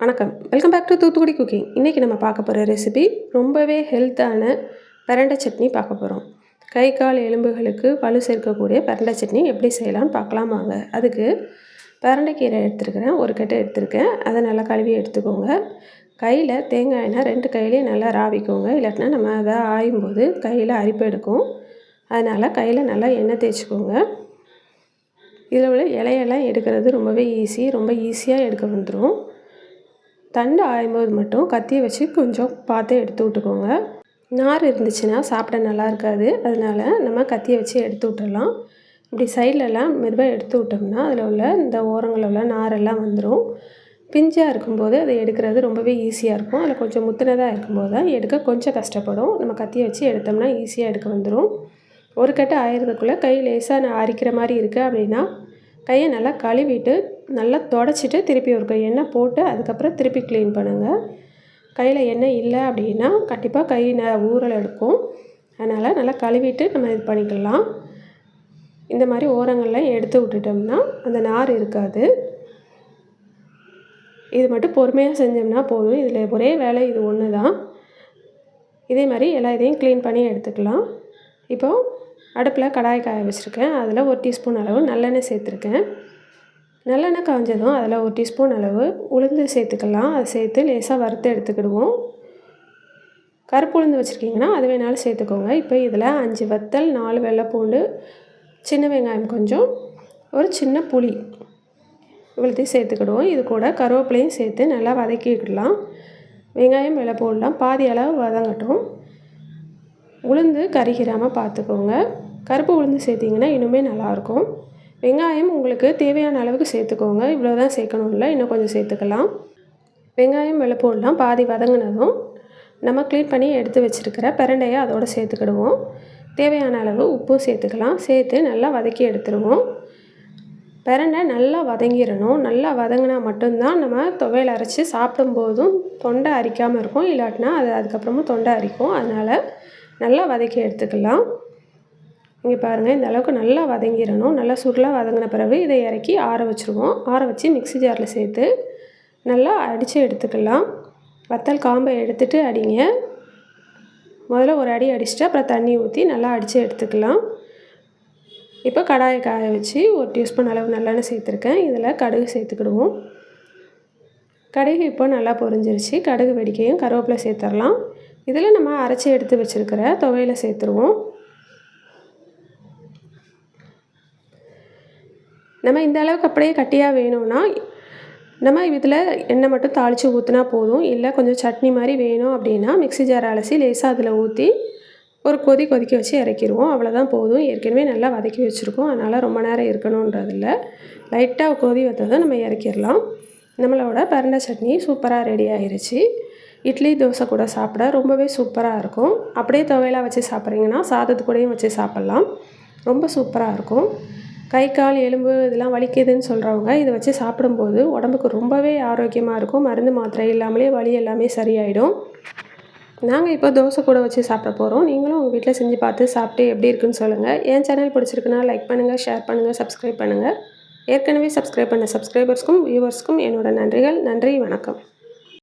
வணக்கம். Welcome back to Thoothukudi cooking இன்றைக்கி நம்ம பார்க்க போகிற ரெசிபி ரொம்பவே ஹெல்த்தான பரண்டை சட்னி பார்க்க போகிறோம் கை கால் எலும்புகளுக்கு வலு சேர்க்கக்கூடிய பிரண்டை சட்னி எப்படி செய்யலாம்னு பார்க்கலாம் வாங்க. அதுக்கு பரண்டைக்கீரை எடுத்துருக்கிறேன். ஒரு கட்டை எடுத்துருக்கேன். அதை நல்லா கழுவி எடுத்துக்கோங்க. கையில் தேங்காய் எண்ணெய் ரெண்டு கையிலையும் நல்லா ராவிக்கோங்க. இல்லாட்டினா நம்ம அதை ஆயும்போது கையில் அரிப்பு எடுக்கும். அதனால் கையில் நல்லா எண்ணெய் தேய்ச்சிக்கோங்க. இதில் உள்ள இலையெல்லாம் எடுக்கிறது ரொம்பவே ஈஸி ரொம்ப ஈஸியாக எடுக்க வந்துடும் தண்டு ஆயும்போது மட்டும் கத்தியை வச்சு கொஞ்சம் பார்த்து எடுத்து விட்டுக்கோங்க. நார் இருந்துச்சுன்னா சாப்பிட நல்லா இருக்காது. அதனால் நம்ம கத்தியை வச்சு எடுத்து விட்டுடலாம் இப்படி சைட்லலாம் மெதுவாக எடுத்து விட்டோம்னா அதில் உள்ள இந்த ஓரங்களில் உள்ள நாரெல்லாம் வந்துடும் பிஞ்சாக இருக்கும்போது அதை எடுக்கிறது ரொம்பவே ஈஸியாக இருக்கும். அதில் கொஞ்சம் முத்தினதாக இருக்கும்போது தான் எடுக்க கொஞ்சம் கஷ்டப்படும். நம்ம கத்தியை வச்சு எடுத்தோம்னா ஈஸியாக எடுக்க வந்துடும் ஒரு கட்டு ஆயிரத்துக்குள்ளே கை லேசாக நான் அரிக்கிற மாதிரி இருக்குது அப்படின்னா கையை நல்லா கழுவிட்டு நல்லா தொடச்சிட்டு திருப்பி ஒரு கை எண்ணெய் போட்டு அதுக்கப்புறம் திருப்பி க்ளீன் பண்ணுங்கள் கையில் எண்ணெய் இல்லை அப்படின்னா கண்டிப்பாக கை ந ஊறல் எடுக்கும். அதனால் நல்லா கழுவிட்டு நம்ம இது பண்ணிக்கலாம். இந்த மாதிரி ஓரங்களில் எடுத்து விட்டுட்டோம்னா அந்த நார் இருக்காது. இது மட்டும் பொறுமையாக செஞ்சோம்னா போதும். இதில் ஒரே வேலை இது ஒன்று தான் இதே மாதிரி எல்லா இதையும் க்ளீன் பண்ணி எடுத்துக்கலாம். இப்போது அடுப்பில் கடாய் காய வச்சுருக்கேன். அதில் ஒரு டீஸ்பூன் அளவு நல்லெண்ணெய் சேர்த்துருக்கேன். நல்லெண்ணெய் காய்ஞ்சதும் அதில் ஒரு டீஸ்பூன் அளவு உளுந்து சேர்த்துக்கலாம். அதை சேர்த்து லேசாக வறுத்து எடுத்துக்கிடுவோம். கருப்பு உளுந்து வச்சுருக்கீங்கன்னா அது வேணாலும் சேர்த்துக்கோங்க. இப்போ இதில் அஞ்சு வத்தல் நாலு வெள்ளைப்பூண்டு சின்ன வெங்காயம் கொஞ்சம் ஒரு சின்ன புளி இவ்வளோத்தையும் சேர்த்துக்கிடுவோம். இது கூட கருவேப்பிலையும் சேர்த்து நல்லா வதக்கிக்கிடலாம் வெங்காயம் வெள்ளைப்பூடெலாம் பாதி அளவு வதங்கட்டும். உளுந்து கருகிராமல் பார்த்துக்கோங்க. கருப்பு உளுந்து சேர்த்திங்கன்னா இன்னுமே நல்லாயிருக்கும். வெங்காயம் உங்களுக்கு தேவையான அளவுக்கு சேர்த்துக்கோங்க. இவ்வளோ தான் சேர்க்கணும் இல்லை இன்னும் கொஞ்சம் சேர்த்துக்கலாம். வெங்காயம் வெள்ளைப்பூடெலாம் பாதி வதங்கினதும் நம்ம க்ளீன் பண்ணி எடுத்து வச்சுருக்கிற பிரண்டையை அதோடு சேர்த்துக்கிடுவோம். தேவையான அளவு உப்பும் சேர்த்துக்கலாம். சேர்த்து நல்லா வதக்கி எடுத்துருவோம். பிரண்டை நல்லா வதங்கிடணும். நல்லா வதங்கினா மட்டும்தான் நம்ம துவையல் அரைச்சி சாப்பிடும்போதும் தொண்டை அரிக்காமல் இருக்கும். இல்லாட்டினா அது அதுக்கப்புறமும் தொண்டை அரிக்கும். அதனால் நல்லா வதக்கி எடுத்துக்கலாம். இங்கே பாருங்கள் இந்த அளவுக்கு நல்லா வதங்கிடணும். நல்லா சுருளாக வதங்கின பிறகு இதை இறக்கி ஆற வச்சுருவோம். ஆற வச்சு மிக்சி ஜாரில் சேர்த்து நல்லா அடித்து எடுத்துக்கலாம். வத்தல் காம்பை எடுத்துகிட்டு அடிங்க. முதல்ல ஒரு அடி அடிச்சுட்டு அப்புறம் தண்ணி ஊற்றி நல்லா அடித்து எடுத்துக்கலாம். இப்போ கடாயை காய வச்சு ஒரு டீஸ்பூன் அளவு நல்லெண்ணெய் சேர்த்துருக்கேன். இதில் கடுகு சேர்த்துக்கிடுவோம். கடுகு இப்போ நல்லா பொரிஞ்சிருச்சு. கடுகு வெடிக்கையும் கருவேப்பிலை சேர்த்துடலாம். இதில் நம்ம அரைச்சி எடுத்து வச்சுருக்கிற துவையில் சேர்த்துருவோம். நம்ம இந்த அளவுக்கு அப்படியே கட்டியாக வேணும்னா நம்ம இதில் எண்ணெய் மட்டும் தாளித்து ஊற்றினா போதும். இல்லை கொஞ்சம் சட்னி மாதிரி வேணும் அப்படின்னா மிக்சி ஜார் அலசி லேசாக அதில் ஊற்றி ஒரு கொதி கொதிக்க வச்சு இறக்கிடுவோம். அவ்வளோதான் போதும். ஏற்கனவே நல்லா வதக்கி வச்சுருக்கோம். அதனால் ரொம்ப நேரம் இருக்கணுன்றதில்ல லைட்டாக கொதி வந்ததை நம்ம இறக்கிடலாம். நம்மளோட பரண்டை சட்னி சூப்பராக ரெடி ஆகிருச்சு இட்லி தோசை கூட சாப்பிட ரொம்பவே சூப்பராக இருக்கும். அப்படியே துவையலாக வச்சு சாப்பிட்றீங்கன்னா சாதத்து கூடயும் வச்சு சாப்பிட்லாம். ரொம்ப சூப்பராக இருக்கும். கை கால் எலும்பு இதெல்லாம் வலிக்குதுன்னு சொல்கிறவங்க இதை வச்சு சாப்பிடும்போது உடம்புக்கு ரொம்பவே ஆரோக்கியமாக இருக்கும். மருந்து மாத்திரை இல்லாமலே வலி எல்லாமே சரியாயிடும். நாங்கள் இப்போ தோசை கூட வச்சு சாப்பிட போகிறோம் நீங்களும் உங்கள் வீட்டில் செஞ்சு பார்த்து சாப்பிட்டு எப்படி இருக்குன்னு சொல்லுங்கள் என் சேனல் பிடிச்சிருக்குன்னா லைக் பண்ணுங்கள் ஷேர் பண்ணுங்கள் சப்ஸ்கிரைப் பண்ணுங்கள் ஏற்கனவே சப்ஸ்கிரைப் பண்ண சப்ஸ்கிரைபர்ஸ்க்கும் வியூவர்ஸ்க்கும் என்னோடய நன்றிகள். நன்றி வணக்கம்.